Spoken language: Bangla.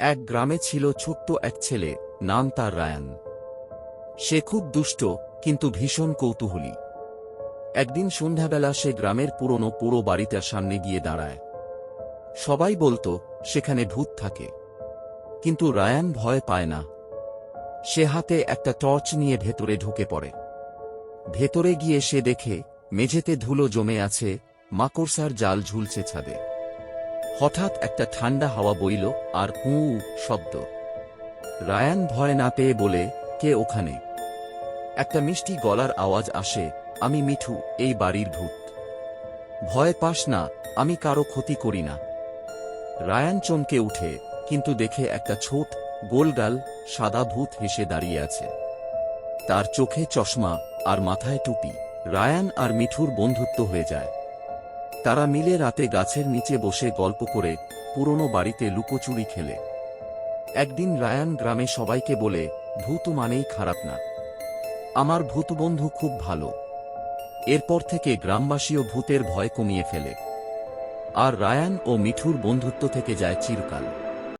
এক গ্রামে ছিল ছোট্ট এক ছেলে, নাম তার রায়ান। সে খুব দুষ্ট, কিন্তু ভীষণ কৌতূহলী। একদিন সন্ধ্যাবেলা সে গ্রামের পুরনো পুরো বাড়িটার সামনে গিয়ে দাঁড়ায়। সবাই বলতো, সেখানে ভূত থাকে। কিন্তু রায়ান ভয় পায় না। সে হাতে একটা টর্চ নিয়ে ভেতরে ঢুকে পড়ে। ভেতরে গিয়ে সে দেখে, মেঝেতে ধুলো জমে আছে, মাকড়সার জাল ঝুলছে ছাদে। হঠাৎ একটা ঠান্ডা হাওয়া বইল আর হু শব্দ। রায়ান ভয় না পেয়ে বলে, কে ওখানে? একটা মিষ্টি গলার আওয়াজ আসে, আমি মিঠু, এই বাড়ির ভূত। ভয় পাস না, আমি কারও ক্ষতি করি না। রায়ান চমকে উঠে, কিন্তু দেখে একটা ছোট গোলগাল সাদা ভূত হেসে দাঁড়িয়ে আছে। তার চোখে চশমা আর মাথায় টুপি। রায়ান আর মিঠুর বন্ধুত্ব হয়ে যায়। তারা মিলে রাতে গাছের নিচে বসে গল্প করে, পুরনো বাড়িতে লুকোচুরি খেলে। একদিন রায়ান গ্রামে সবাইকে বলে, ভূত মানেই খারাপ না। আমার ভূত বন্ধু খুব ভালো। এরপর থেকে গ্রামবাসীও ভূতের ভয় কমিয়ে ফেলে। আর রায়ান ও মিঠুর বন্ধুত্ব থেকে যায় চিরকাল।